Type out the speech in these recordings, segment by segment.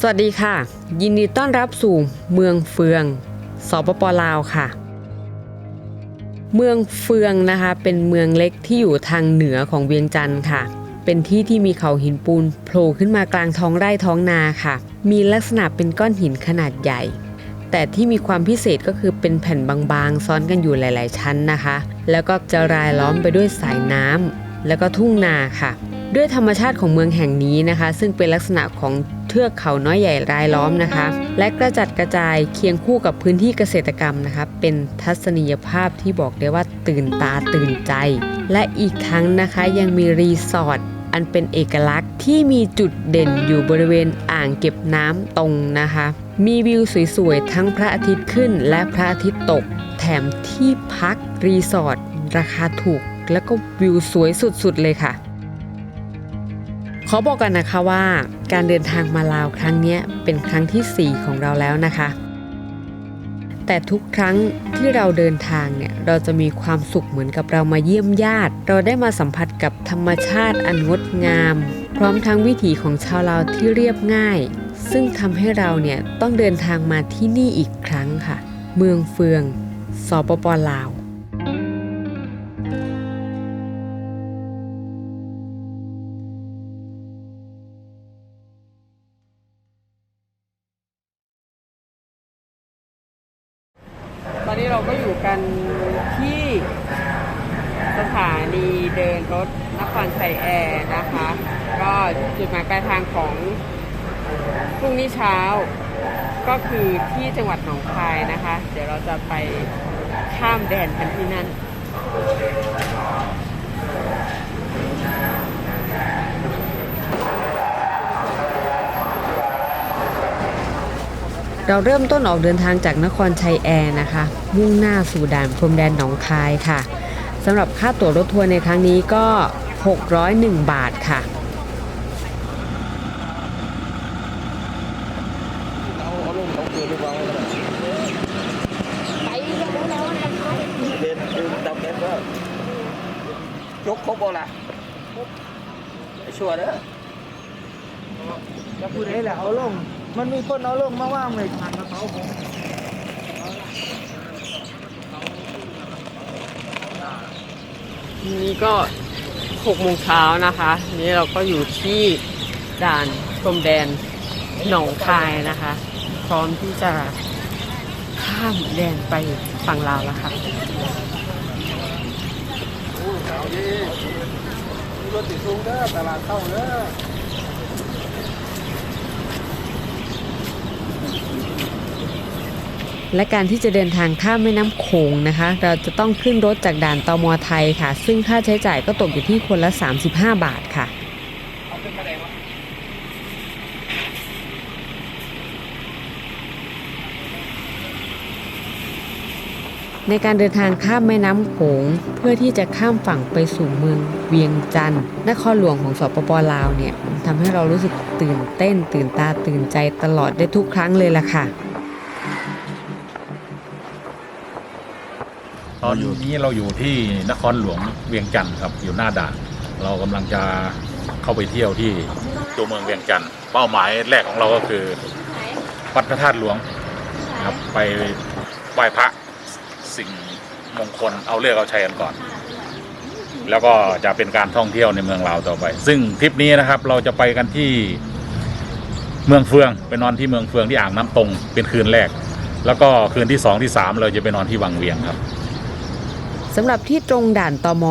สวัสดีค่ะ ยินดีต้อนรับสู่เมืองเฟืองสปปลาวค่ะ เมืองเฟืองนะคะเป็นเมืองเล็กที่อยู่ทางเหนือของเวียงจันทร์ค่ะ เป็นที่ที่มีเขาหินปูนโผล่ขึ้นมากลางท้องไร่ท้องนาค่ะ มีลักษณะเป็นก้อนหินขนาดใหญ่ แต่ที่มีความพิเศษก็คือเป็นแผ่นบางๆ ซ้อนกันอยู่หลาย ๆ ชั้นนะคะ แล้วก็จะรายล้อมไปด้วยสายน้ำแล้วก็ทุ่งนาค่ะ ด้วยธรรมชาติของเมืองแห่งนี้นะคะ ซึ่งเป็นลักษณะของ เทือกเขาน้อยใหญ่รายล้อมนะคะ และกระจัดกระจายเคียงคู่กับพื้นที่เกษตรกรรมนะคะเป็นทัศนียภาพที่บอกได้ว่าตื่นตาตื่นใจ และอีกทั้งนะคะยังมีรีสอร์ทอันเป็นเอกลักษณ์ที่มีจุดเด่นอยู่บริเวณอ่างเก็บน้ำตรงนะคะ มีวิวสวยๆ ทั้งพระอาทิตย์ขึ้นและพระอาทิตย์ตก แถมที่พักรีสอร์ทราคาถูก แล้วก็วิวสวยสุดๆเลยค่ะ ขอบอกกันนะคะว่าการเดินทางมาลาวครั้งนี้เป็นครั้งที่ 4 ของเราแล้วนะคะ แต่ทุกครั้งที่เราเดินทางเนี่ยเราจะมีความสุขเหมือนกับเรามาเยี่ยมญาติ เราได้มาสัมผัสกับธรรมชาติอันงดงาม พร้อมทั้งวิถีของชาวลาวที่เรียบง่าย ซึ่งทำให้เราเนี่ยต้องเดินทางมาที่นี่อีกครั้งค่ะ เมืองเฟืองสปปลาว ที่สถานีเดินรถนครชัยแอร์นะคะ ก็จุดหมายปลายทางของพรุ่งนี้เช้าก็คือที่จังหวัดหนองคายนะคะ เดี๋ยวเราจะไปข้ามแดนกันที่นั่น เราเริ่มต้นออกเดินทางจากนครชัยแอร์นะคะ มุ่งหน้าสู่ด่านพรมแดนหนองคายค่ะสำหรับค่าตั๋วรถทัวร์ในครั้งนี้ก็ 601 บาทค่ะเอาเอาลงเอาเกลือไปวางไว้ก่อนเด็ดดูดำเด็ดก็ยกครบเอาละไอ้ชัวร์เด้อจะพูดได้แหละเอาลง มันมีคนเอาลงมาว่างเลยผ่านกระเป๋าผมนี่ก็6โมงเช้านะคะ นี่เราก็อยู่ที่ด่านพรมแดนหนองคายนะคะ พร้อมที่จะข้ามแดนไปฝั่งลาวแล้วค่ะรถติดสูงเด้อตลาดเข้าเด้อ และการที่จะเดินทางข้ามแม่น้ำโขงนะคะ เราจะต้องขึ้นรถจากด่านตมไทยค่ะ ซึ่งค่าใช้จ่ายก็ตกอยู่ที่คนละ 35 บาทค่ะในการเดินทางข้ามแม่น้ำโขงเพื่อที่จะข้ามฝั่งไปสู่เมืองเวียงจันทร์นครหลวงของสปปลาวเนี่ยทำให้เรารู้สึกตื่นเต้น ตื่นตาตื่นใจตลอดได้ทุกครั้งเลยล่ะค่ะ ตอนนี้เราอยู่ที่นครหลวงเวียงจันทร์ครับอยู่หน้าด่าน เรากำลังจะเข้าไปเที่ยวที่ตัวเมืองเวียงจันทร์เป้าหมายแรกของเราก็คือวัดพระธาตุหลวงนะครับไปไหว้พระสิ่งมงคลเอาเลือกเอาชัยกันก่อน แล้วก็จะเป็นการท่องเที่ยวในเมืองลาวต่อไป ซึ่งทริปนี้นะครับเราจะไปกันที่เมืองเฟืองไปนอนที่เมืองเฟืองที่อ่างน้ำตรงเป็นคืนแรก แล้วก็คืนที่สองที่สามเราจะไปนอนที่วังเวียงครับ สำหรับที่ตรงด่านตม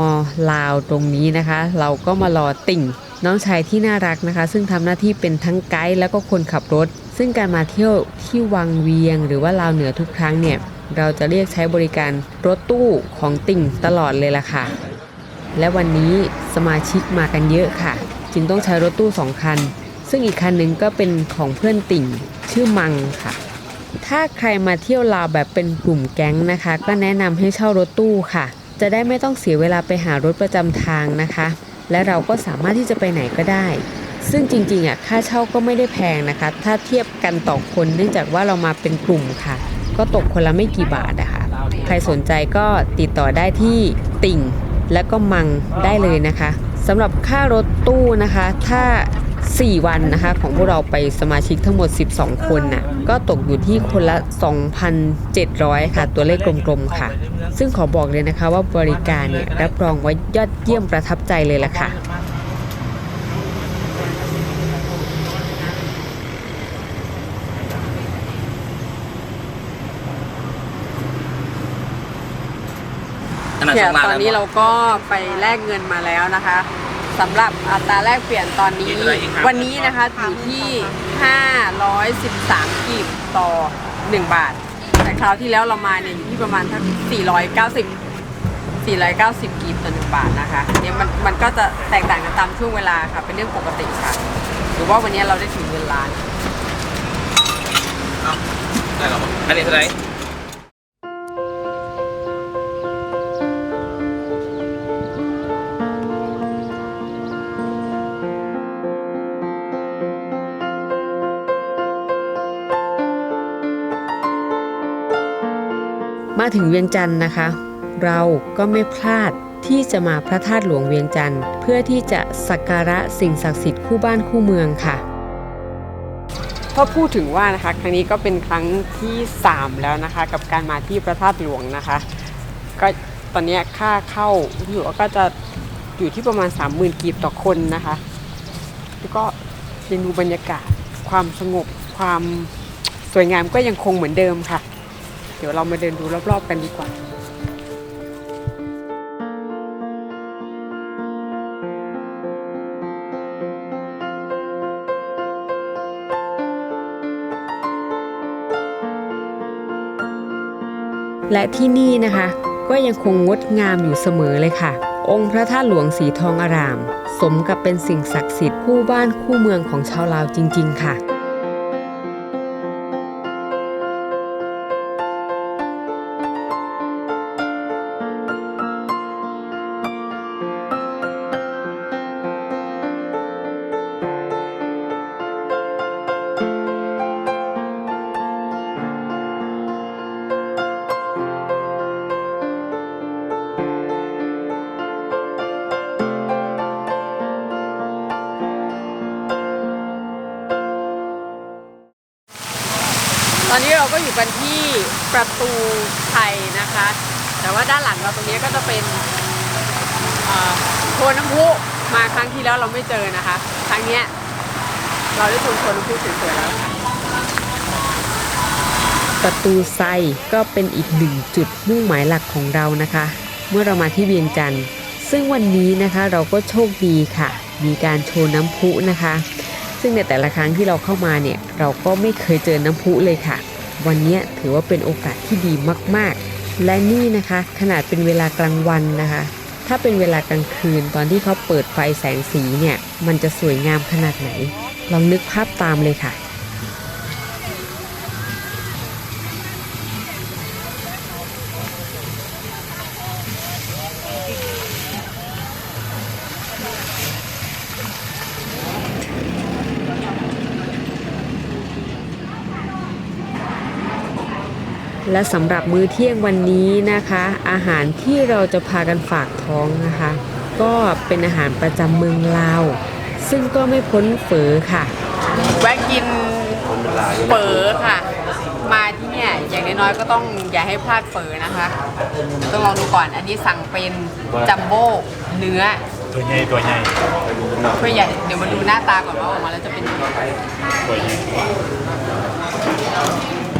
ลาวตรงนี้นะคะ เราก็มารอติ่งน้องชายที่น่ารักนะคะ ซึ่งทำหน้าที่เป็นทั้งไกด์แล้วก็คนขับรถ ซึ่งการมาเที่ยวที่วังเวียง หรือว่าลาวเหนือทุกครั้งเนี่ย เราจะเรียกใช้บริการรถตู้ของติ่งตลอดเลยล่ะค่ะ และวันนี้สมาชิกมากันเยอะค่ะ จึงต้องใช้รถตู้สองคัน ซึ่งอีกคันหนึ่งก็เป็นของเพื่อนติ่งชื่อมังค่ะถ้าใครมาเที่ยวลาวแบบเป็นกลุ่มแก๊งนะคะ ก็แนะนำให้เช่ารถตู้ค่ะ จะได้ไม่ต้องเสียเวลาไปหารถประจำทางนะคะ และเราก็สามารถที่จะไปไหนก็ได้ ซึ่งจริงๆอะค่าเช่าก็ไม่ได้แพงนะคะ ถ้าเทียบกันต่อคนเนื่องจากว่าเรามาเป็นกลุ่มค่ะ ก็ตกคนละไม่กี่บาทนะคะใครสนใจก็ติดต่อได้ที่ติ่งและก็มังได้เลยนะคะสำหรับค่ารถตู้นะคะ ถ้า 4 วันนะคะ ของพวกเราไปสมาชิกทั้งหมด 12 คนน่ะก็ตกอยู่ที่คนละ 2,700 ค่ะ ตัวเลขกลมๆค่ะ ซึ่งขอบอกเลยนะคะว่าบริการเนี่ยรับรองว่ายอดเยี่ยมประทับใจเลยล่ะค่ะอันนั้นเดี๋สยอวงล้านตอนนี้เราก็ไปแลกเงินมาแล้วนะคะ สำหรับอัตราแลกเปลี่ยนตอนนี้ วันนี้นะคะอยู่ที่ 513กีบต่อ 1 บาท แต่คราวที่แล้วเรามาเนี่ยอยู่ที่ประมาณทั้ง490 490กีบต่อ 1 บาทนะคะเนี่ยมันมันก็จะแตกต่างกันตามช่วงเวลาค่ะ เป็นเรื่องปกติค่ะ หรือว่าวันนี้เราได้ถึงเงินล้านได้ครับอันนี้เท่าไหร่ ถึงเวียงจันทร์นะคะ เราก็ไม่พลาดที่จะมาพระธาตุหลวงเวียงจันทร์เพื่อที่จะสักการะสิ่งศักดิ์สิทธิ์คู่บ้านคู่เมืองค่ะพอพูดถึงว่านะคะครั้งนี้ก็เป็นครั้งที่ 3 แล้วนะคะ กับการมาที่พระธาตุหลวงนะคะ ก็ตอนนี้ค่าเข้าอยู่ก็จะอยู่ที่ประมาณ 30,000กีบต่อคนนะคะ แล้วก็ยังดูบรรยากาศความสงบความสวยงามก็ยังคงเหมือนเดิมค่ะ เดี๋ยวเรามาเดินดูรอบๆกันดีกว่าและที่นี่นะคะ ก็ยังคงงดงามอยู่เสมอเลยค่ะ องค์พระธาตุหลวงสีทองอาราม สมกับเป็นสิ่งศักดิ์สิทธิ์คู่บ้านคู่เมืองของชาวลาวจริง ๆ ค่ะ อนนี้เราก็อยู่กันที่ประตูไทยนะคะ แต่ว่าด้านหลังเราตรงนี้ก็จะเป็นโพน้ำพุมาครั้งที่แล้วเราไม่เจอนะคะ ครั้งเนี้ยเราได้ชมโพน้ำพุสวยๆแล้วค่ะประตูไซก็เป็นอีกหนึ่งจุดมุ่งหมายหลักของเรานะคะ เมื่อเรามาที่เวียงจันทร์ซึ่งวันนี้นะคะเราก็โชคดีค่ะ มีการโชว์น้ำพุนะคะ ซึ่งในแต่ละครั้งที่เราเข้ามาเนี่ยเราก็ไม่เคยเจอน้ำพุเลยค่ะ วันนี้ถือว่าเป็นโอกาสที่ดีมากๆ และนี่นะคะขนาดเป็นเวลากลางวันนะคะ ถ้าเป็นเวลากลางคืนตอนที่เขาเปิดไฟแสงสีเนี่ยมันจะสวยงามขนาดไหน ลองนึกภาพตามเลยค่ะ และสำหรับมื้อเที่ยงวันนี้นะคะ อาหารที่เราจะพากันฝากท้องนะคะ ก็เป็นอาหารประจำเมืองลาว ซึ่งก็ไม่พ้นเฝอค่ะ แวะกินเฝอค่ะ มาที่เนี่ยอย่างน้อยๆก็ต้องอย่าให้พลาดเฝอนะคะ ต้องลองดูก่อนอันนี้สั่งเป็นจัมโบ้เนื้อตัวใหญ่ตัวใหญ่เพื่อใหญ่เดี๋ยวมาดูหน้าตาก่อนว่าออกมาแล้วจะเป็นยังไงตัวใหญ่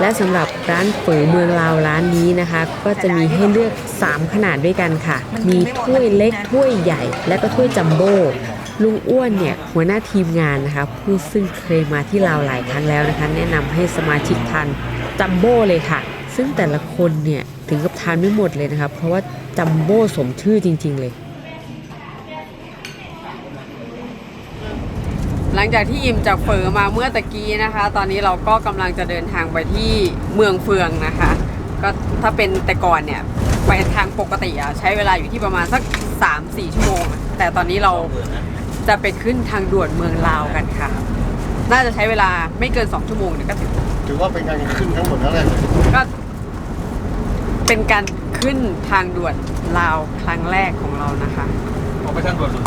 และสำหรับร้านเฝอเมืองลาวร้านนี้นะคะ ก็จะมีให้เลือก 3 ขนาดด้วยกันค่ะ มีถ้วยเล็กถ้วยใหญ่ และก็ถ้วยจัมโบ้ลุงอ้วนเนี่ยหัวหน้าทีมงานนะคะผู้ซึ่งเคยมาที่ลาวหลายครั้งแล้วนะคะ แนะนำให้สมาชิกทานจัมโบ้เลยค่ะ ซึ่งแต่ละคนเนี่ยถึงกับทานไม่หมดเลยนะคะเพราะว่าจัมโบ้สมชื่อจริง ๆ เลย หลัง จากที่อิ่มจากเฝอมาเมื่อตะกี้นะคะ ตอนนี้เราก็กำลังจะเดินทางไปที่เมืองเฟืองนะคะ ก็ถ้าเป็นแต่ก่อนเนี่ยไปทางปกติอะใช้เวลาอยู่ที่ประมาณสัก 3-4 ชั่วโมงอะแต่ตอนนี้เราจะไปขึ้นทางด่วนเมืองลาวกันค่ะ น่าจะใช้เวลาไม่เกิน 2 ชั่วโมงเดี๋ยวก็ถึงถือว่าเป็นการขึ้นทั้งหมดแล้วแหละก็เป็นการขึ้นทางด่วนลาวครั้งแรกของเรานะคะออกไปทางด่วนจะ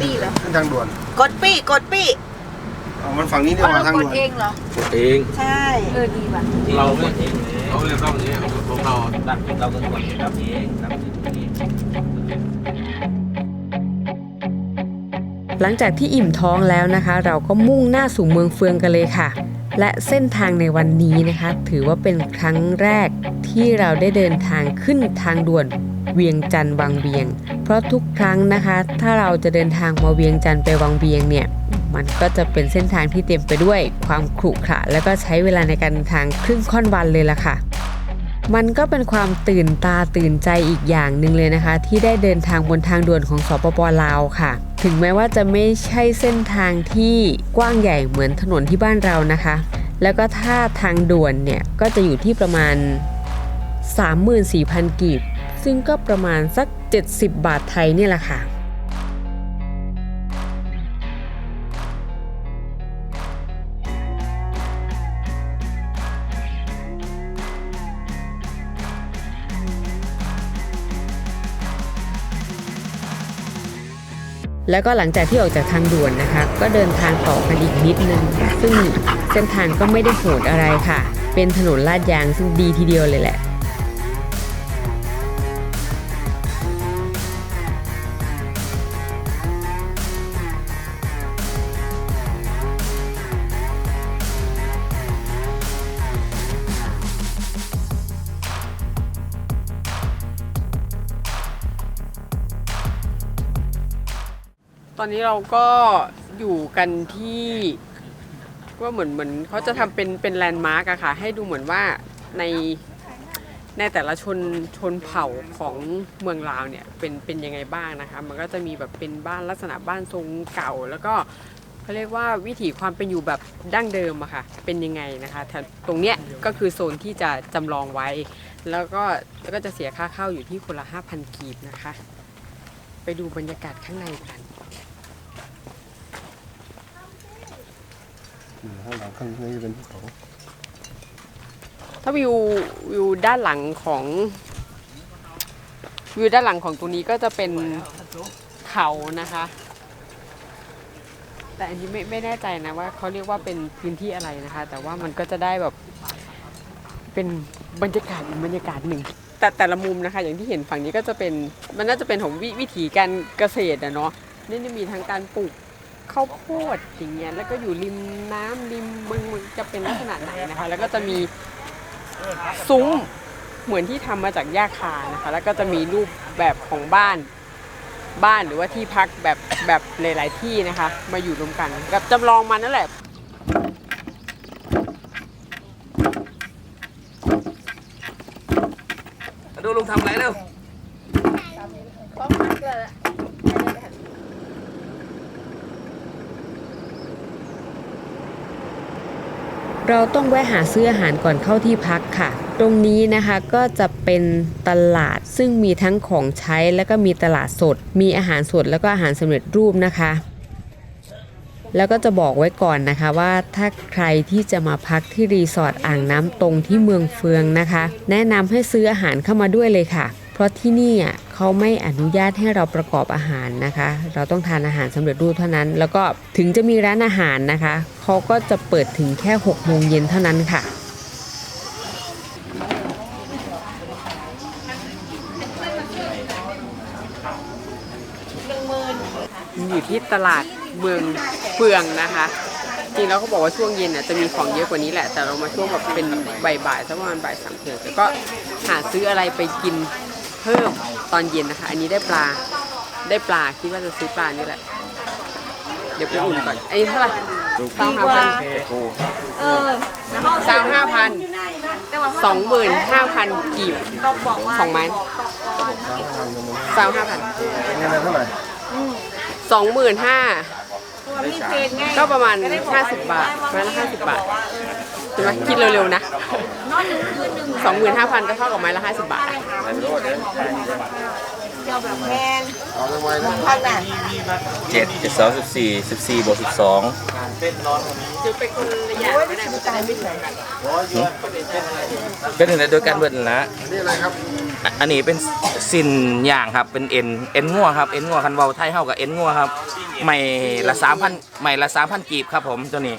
ปี้เหรอขึ้นทางด่วนกดปี้กดปี้เอามันฝั่งนี้ดีเพกราะว่าเราทางกด่ดวนเองเหรอเองใช่เออดีว่ะเราไม่เราเรียกต้องอย่างนี้ของเราดันเราก็กดรับเองรับเองหลังจากที่อิ่มท้องแล้วนะคะ เราก็มุ่งหน้าสู่เมืองเฟืองกันเลยค่ะ และเส้นทางในวันนี้นะคะ ถือว่าเป็นครั้งแรกที่เราได้เดินทางขึ้นทางด่วน เวียงจันทร์วังเวียง เพราะทุกครั้งนะคะ ถ้าเราจะเดินทางมาเวียงจันทร์ไปวังเวียงเนี่ยมันก็จะเป็นเส้นทางที่เต็มไปด้วยความขรุขระและก็ใช้เวลาในการเดินทางครึ่งค่อนวันเลยล่ะค่ะ มันก็เป็นความตื่นตาตื่นใจอีกอย่างหนึ่งเลยนะคะ ที่ได้เดินทางบนทางด่วนของสปปลาวค่ะ ถึงแม้ว่าจะไม่ใช่เส้นทางที่กว้างใหญ่เหมือนถนนที่บ้านเรานะคะ แล้วก็ถ้าทางด่วนเนี่ยก็จะอยู่ที่ประมาณ 34,000 กีบ ซึ่งก็ประมาณสัก 70 บาทไทยเนี่ยแหละค่ะแล้วก็หลังจากที่ออกจากทางด่วนนะคะ ก็เดินทางต่อกันอีกนิดนึง ซึ่งเส้นทางก็ไม่ได้โหดอะไรค่ะ เป็นถนนลาดยางซึ่งดีทีเดียวเลยแหละ นนี้เราก็อยู่กันที่ว่าเหมือนเหมือนเขาจะทำเป็นเป็นแลนด์มาร์กอะค่ะ ให้ดูเหมือนว่าในในแต่ละชนชนเผ่าของเมืองลาวเนี่ยเป็นเป็นยังไงบ้างนะคะ มันก็จะมีแบบเป็นบ้านลักษณะบ้านทรงเก่า แล้วก็เขาเรียกว่าวิถีความเป็นอยู่แบบดั้งเดิมอะค่ะ เป็นยังไงนะคะแถวตรงเนี้ยก็คือโซนที่จะจำลองไว้ แล้วก็แล้วก็จะเสียค่าเข้าอยู่ที่คนละ5,000กีบนะคะ ไปดูบรรยากาศข้างในกัน ข้างหลังข้างนี้เป็นภูเขาถ้าวิววิวด้านหลังของวิวด้านหลังของตรงนี้ก็จะเป็นเขานะคะ แต่อันนี้ไม่ไม่แน่ใจนะว่าเขาเรียกว่าเป็นพื้นที่อะไรนะคะ แต่ว่ามันก็จะได้แบบเป็นบรรยากาศอีกบรรยากาศหนึ่ง แต่แต่ละมุมนะคะ อย่างที่เห็นฝั่งนี้ก็จะเป็นมันน่าจะเป็นของวิวิถีการเกษตรอะเนาะนี่จะมีทั้งการปลูก ข้าวโพดอย่างเงี้ยแล้วก็อยู่ริมน้ำริมบึงจะเป็นลักษณะไหนนะคะ แล้วก็จะมีซุ้มเหมือนที่ทำมาจากหญ้าคานะคะ แล้วก็จะมีรูปแบบของบ้านบ้านหรือว่าที่พักแบบแบบหลาย ๆ ที่นะคะ มาอยู่รวมกันกับจำลองมันนั่นแหละดูลุงทำอะไรแล้ว เราต้องแวะหาซื้ออาหารก่อนเข้าที่พักค่ะ ตรงนี้นะคะก็จะเป็นตลาดซึ่งมีทั้งของใช้แล้วก็มีตลาดสด มีอาหารสดแล้วก็อาหารสำเร็จรูปนะคะ แล้วก็จะบอกไว้ก่อนนะคะว่าถ้าใครที่จะมาพักที่รีสอร์ทอ่างน้ำตรงที่เมืองเฟืองนะคะ แนะนำให้ซื้ออาหารเข้ามาด้วยเลยค่ะ เพราะที่นี่อะ เขาไม่อนุญาตให้เราประกอบอาหารนะคะ เราต้องทานอาหารสำเร็จรูปเท่านั้น แล้วก็ถึงจะมีร้านอาหารนะคะเขาก็จะเปิดถึงแค่6โมงเย็นเท่านั้นค่ะอยู่ที่ตลาดเมืองเฟืองนะคะจริงแล้วเขาบอกว่าช่วงเย็นน่ะจะมีของเยอะกว่านี้แหละแต่เรามาช่วงแบบเป็นบ่ายๆสักประมาณบ่ายสามเที่ยงแต่ก็หาซื้ออะไรไปกิน เพิ่มตอนเย็นนะคะ อันนี้ได้ปลาได้ปลาคิดว่าจะซื้อปลานี่แหละ เดี๋ยวไปอุ่นก่อนอันนี้เท่าไหร่สามห้าพันเออแล้วห้องสามห้าพันสองหมื่นห้าพันกีบต้องบอกว่าสองไม้สามห้าพันเงินเท่าไหร่สองหมื่นห้า ก็ประมาณ 50 บาทไม้ละ50 บาทใช่ไหมคิดเร็วๆนะ25,000 ก็เท่ากับไม้ละ 50 บาทแพงพันน่ะเจ็ดเจ็ดสองสิบสี่สิบสี่บวกสิบสองจะเป็นคนละอย่างไม่ได้ เป็นหนึ่งในโดยการเบิดนะนี่อะไรครับ อันนี้เป็นสินอย่างครับ เป็นเอ็นเอ็นงัวครับ เอ็นงัวคันเบาไทยเท่ากับเอ็นงัวครับใหม่ละสามพันใหม่ละสามพันกีบครับผมตัวนี้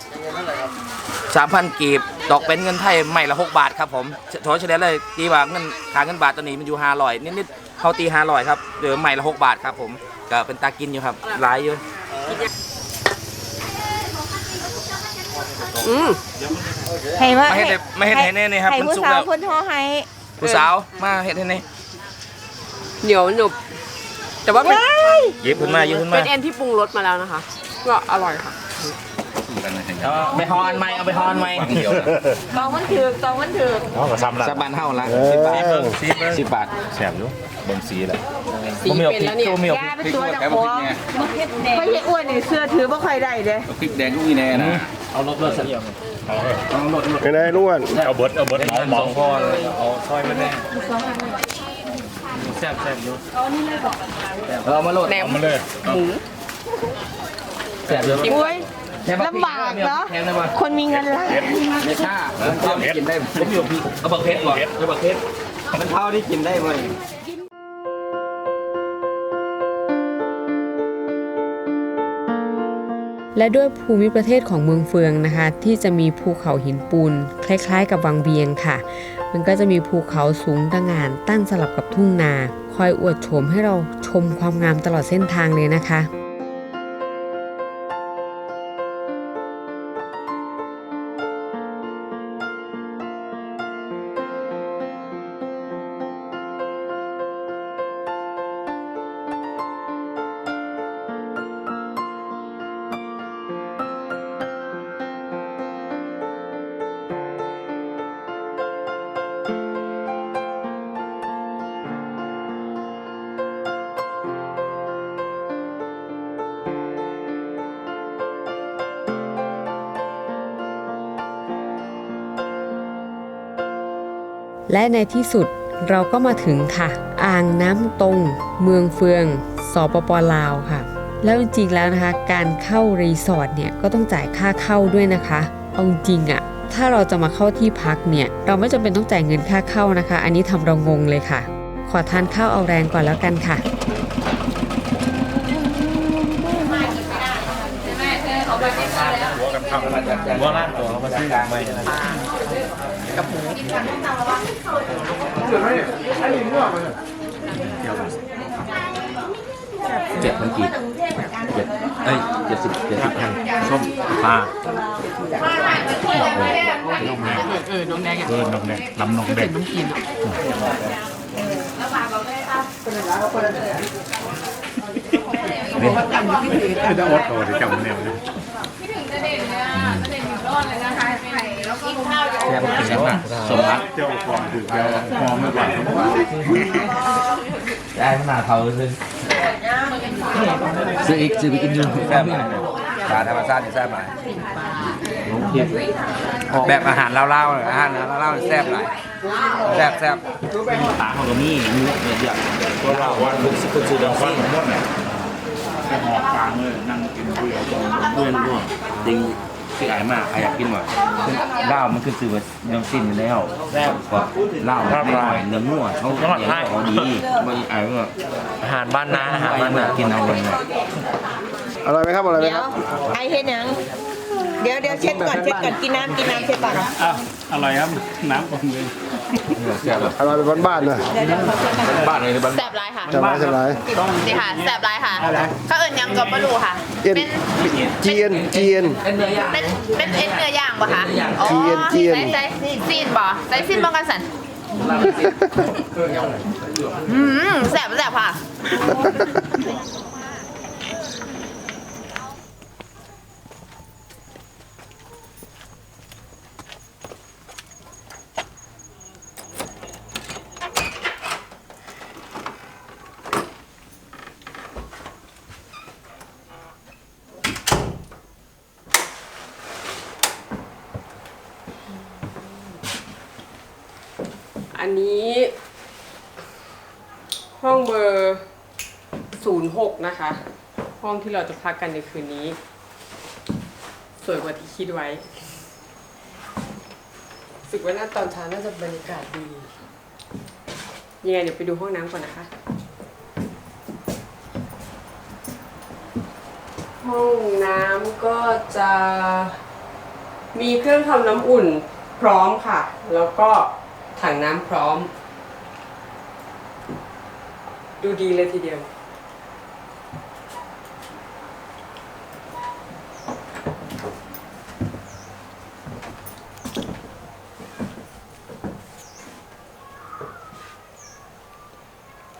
สามพันกีบดอกเป็นเงินไทยใหม่ละหกบาทครับผมโถเฉลี่ยเลยตีว่าเงินค่าเงินบาทตัวนี้มันอยู่ห้าร้อยนิดๆเขาตีห้าร้อยครับเดี๋ยวใหม่ละหกบาทครับผมก็เป็นตากินอยู่ครับหลายอยู่อืมให้มาไม่เห็นไม่เห็นให้แน่นี่ครับให้มันผู้สุกสาวแล้วคนโทรให้ ผู้สาวมาเห็นให้แน่เหนียวหนุบ แต่ว่าเป็นหยิบขึ้นมาหยิบขึ้นมาเป็นเอ็นที่ปรุงรสมาแล้วนะคะ ก็อร่อยค่ะเอาไปฮอนไหมเอาไปฮอนไหมตองมันถือกตองมันถือกเขาก็ซ้ำละสักบาทเท่าละสิบบาทสิบบาทแสบอยู่ เบิ่งสีแหละสีเป็นแล้วเนี่ยตัวเมียวยาเป็นตัวจากหัวไม่ใช่อ้วนนี่เสื้อถือบ่ค่อยได้เด้พริกแดงก็มีแน่นะเอารถรถสักเป็นไงล้วนเอาเบิร์ดเอาเบิร์ดหมอหมอสองพอเอาซอยมาแน่แซ่บแซ่บอยู่เอามาโหลดแหนมเอามาเลยแซ่บอยู่อุ้ยลำบากเนาะแถมได้ป่ะคนมีเงินหลายไม่ค่าเท่าที่กินได้ผมอยู่พี่เอาบักเพชรก่อนเอาบักเพชรมันเท่าที่กินได้ไหม และด้วยภูมิประเทศของเมืองเฟืองนะคะ ที่จะมีภูเขาหินปูนคล้ายๆ กับวังเวียงค่ะ มันก็จะมีภูเขาสูงตะหงานตั้งสลับกับทุ่งนา คอยอวดโฉมให้เราชมความงามตลอดเส้นทางเลยนะคะ และในที่สุดเราก็มาถึงค่ะ อ่างน้ำตรง เมืองเฟืองสปปลาวค่ะ แล้วจริงๆแล้วนะคะ การเข้ารีสอร์ทเนี่ยก็ต้องจ่ายค่าเข้าด้วยนะคะเอาจริงอะถ้าเราจะมาเข้าที่พักเนี่ย เราไม่จำเป็นต้องจ่ายเงินค่าเข้านะคะ อันนี้ทำเรางงเลยค่ะ ขอทานข้าวเอาแรงก่อนแล้วกันค่ะหัวกันทำหัวล่างตัวเขามาซื้อไม่ กับหมูเจ็ดพันกีบเจ็ดเอ้ยเจ็ดสิบเจ็ดสิบพันส้มปลาเออน้องแดงเออน้องแดงลำน้องแดงนี่คือจะอดตัวที่จำเนี่ย แซ่บกินแล้วนะสมรักเจ้าของถือเจ้าพอไม่ไหวได้ขนาดเขาซื้อซื้ออีกซื้อไปกินดูแซ่บปลาธรรมชาติแซ่บหลายแบบอาหารเล่าๆอาหารเล่าๆแซ่บหลายแซ่บแซ่บตาของตัวนี้มือเนี่ยเยวตัวเราว่าลูกซิกคือเดียววัฟันหมดเนี่ยแค่หอบกลาเลยนั่งกินคุยกันเพื่อนด้วยดิ งที่อายมากใครอยากกินหมดเหล้ามันคือสื่อว่าเนื้อสิ้นอยู่แล้วก็เหล้าไม่หน่อยเนื้องัวเขาอย่างเขาดีไม่อายว่าอาหารบ้านนาอาหารไปบ้านมานากินเอาเลยอร่อยไหมครับอร่อยไหมเดี๋ยควรับไอเฮ็ดหยังเดี๋ยวเดี๋ยวเช็ดก่อนเช็ดก่อนกินน้ำกินน้ำเช็ดก่อนอ้าวอะไรครับ น้ำผมเลย แซ่บอร่อยเป็นบ้านๆเลยเดี๋ยวเดี๋ยวขอเช็ดก่อนบ้านเลยบ้านแสบร้ายค่ะใช่ไหมใช่ไหมนี่ค่ะแสบร้ายค่ะเขาเอิญยังกับมะรูค่ะ เอ็นเป็นเจียนเจียน เป็นเนื้อย่างเป็นเป็นเอ็นเนื้อย่างปะคะอ๋อเจียนเจียน ใส่ใส่ซีนบ่ใส่ซีนบ้างกันสันอืมแสบแสบค่ะ อันนี้ ห้องเบอร์ศูนย์หกนะคะ ห้องที่เราจะพักกันในคืนนี้ สวยกว่าที่คิดไว้รู้สึกว่าน่าตอนเช้าน่าจะบรรยากาศดี ยังไงเดี๋ยวไปดูห้องน้ำก่อนนะคะ ห้องน้ำก็จะมีเครื่องทำน้ำอุ่นพร้อมค่ะ แล้วก็ ถังน้ำพร้อม ดูดีเลยทีเดียว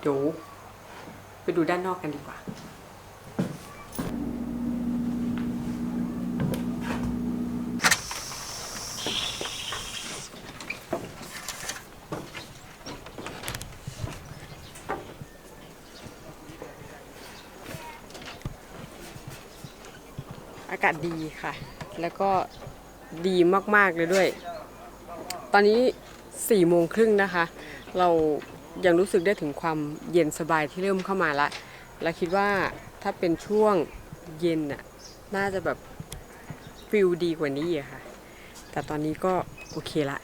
เดี๋ยวไปดูด้านนอกกันดีกว่า ศดีค่ะ แล้วก็ดีมากๆเลยด้วย ตอนนี้สี่โมงครึ่งนะคะ เรายังรู้สึกได้ถึงความเย็นสบายที่เริ่มเข้ามาละ และคิดว่าถ้าเป็นช่วงเย็นน่ะน่าจะแบบฟิลดีกว่านี้อะค่ะ แต่ตอนนี้ก็โอเคละ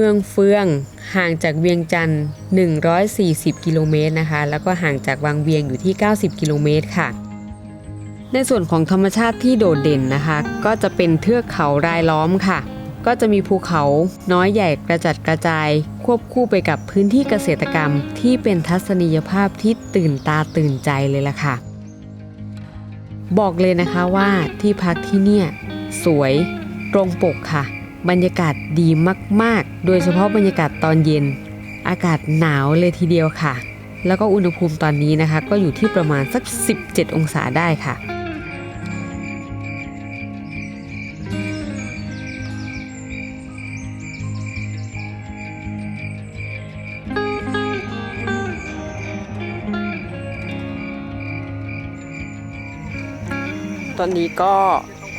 เมืองเฟือง ห่างจากเวียงจันทร์ 140 กิโลเมตรนะคะ แล้วก็ห่างจากวังเวียงอยู่ที่ 90 กิโลเมตรค่ะ ในส่วนของธรรมชาติที่โดดเด่นนะคะ ก็จะเป็นเทือกเขารายล้อมค่ะ ก็จะมีภูเขาน้อยใหญ่กระจัดกระจาย ควบคู่ไปกับพื้นที่เกษตรกรรม ที่เป็นทัศนียภาพที่ตื่นตาตื่นใจเลยล่ะค่ะ บอกเลยนะคะว่าที่พักที่เนี่ยสวยตรงปกค่ะ บรรยากาศดีมาก ๆ โดยเฉพาะบรรยากาศตอนเย็น อากาศหนาวเลยทีเดียวค่ะ แล้วก็อุณหภูมิตอนนี้นะคะ ก็อยู่ที่ประมาณสัก 17 องศาได้ค่ะ ตอนนี้ก็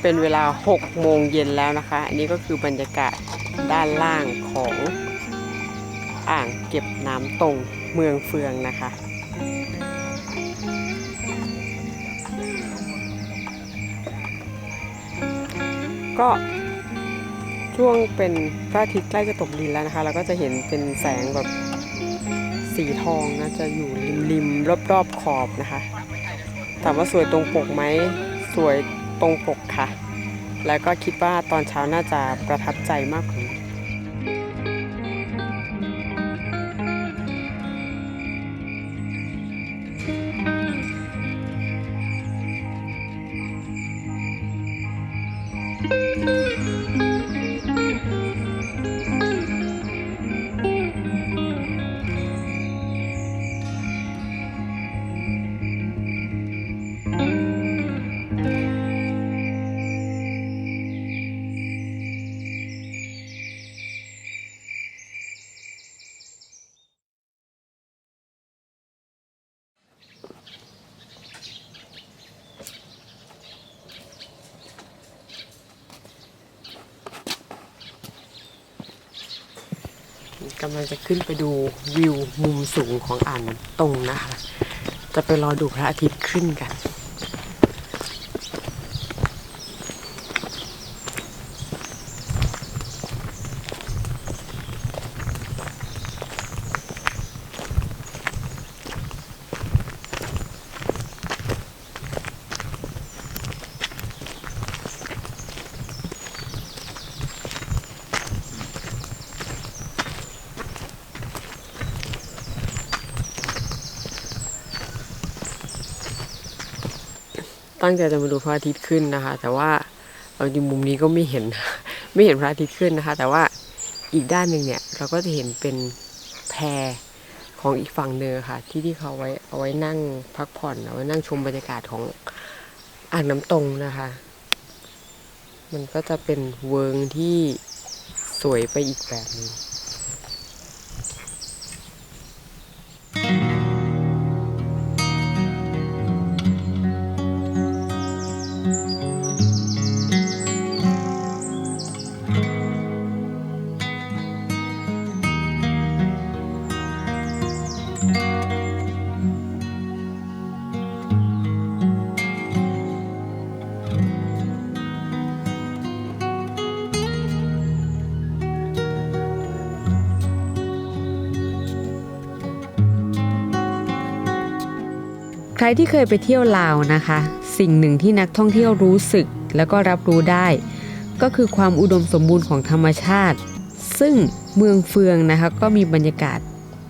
เป็นเวลา 6 โมงเย็นแล้วนะคะ อันนี้ก็คือบรรยากาศด้านล่างของอ่างเก็บน้ำตรงเมืองเฟืองนะคะ ก็ช่วงเป็นพระอาทิตย์ใกล้จะตกดินแล้วนะคะ เราก็จะเห็นเป็นแสงแบบสีทองนะจะอยู่ริมๆรอบๆขอบนะคะ ถามว่าสวยตรงปกไหมสวย ตรงปกค่ะ แล้วก็คิดว่าตอนเช้าน่าจะประทับใจมากกว่า กำลังจะขึ้นไปดูวิวมุมสูงของอ่านตรงนะคะ จะไปรอดูพระอาทิตย์ขึ้นกัน ตั้งใจจะมาดูพระอาทิตย์ขึ้นนะคะ แต่ว่าเอาจริงมุมนี้ก็ไม่เห็น ไม่เห็นพระอาทิตย์ขึ้นนะคะ แต่ว่าอีกด้านหนึ่งเนี่ย เราก็จะเห็นเป็นแพของอีกฝั่งเนือค่ะ ที่ที่เขาไว้เอาไว้นั่งพักผ่อนเอาไว้นั่งชมบรรยากาศของอ่างน้ำตรงนะคะ มันก็จะเป็นเวิงที่สวยไปอีกแบบนึง ที่เคยไปเที่ยวลาวนะคะ สิ่งหนึ่งที่นักท่องเที่ยวรู้สึกแล้วก็รับรู้ได้ ก็คือความอุดมสมบูรณ์ของธรรมชาติ ซึ่งเมืองเฟืองนะคะก็มีบรรยากาศ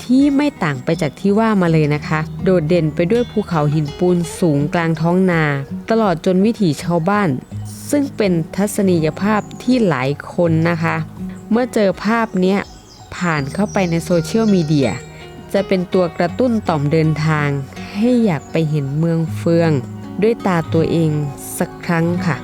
ที่ไม่ต่างไปจากที่ว่ามาเลยนะคะ โดดเด่นไปด้วยภูเขาหินปูนสูงกลางท้องนา ตลอดจนวิถีชาวบ้าน ซึ่งเป็นทัศนียภาพที่หลายคนนะคะ เมื่อเจอภาพเนี้ยผ่านเข้าไปในโซเชียลมีเดียจะเป็นตัวกระตุ้นต่อมเดินทาง ให้อยากไปเห็นเมืองเฟือง ด้วยตาตัวเองสักครั้งค่ะ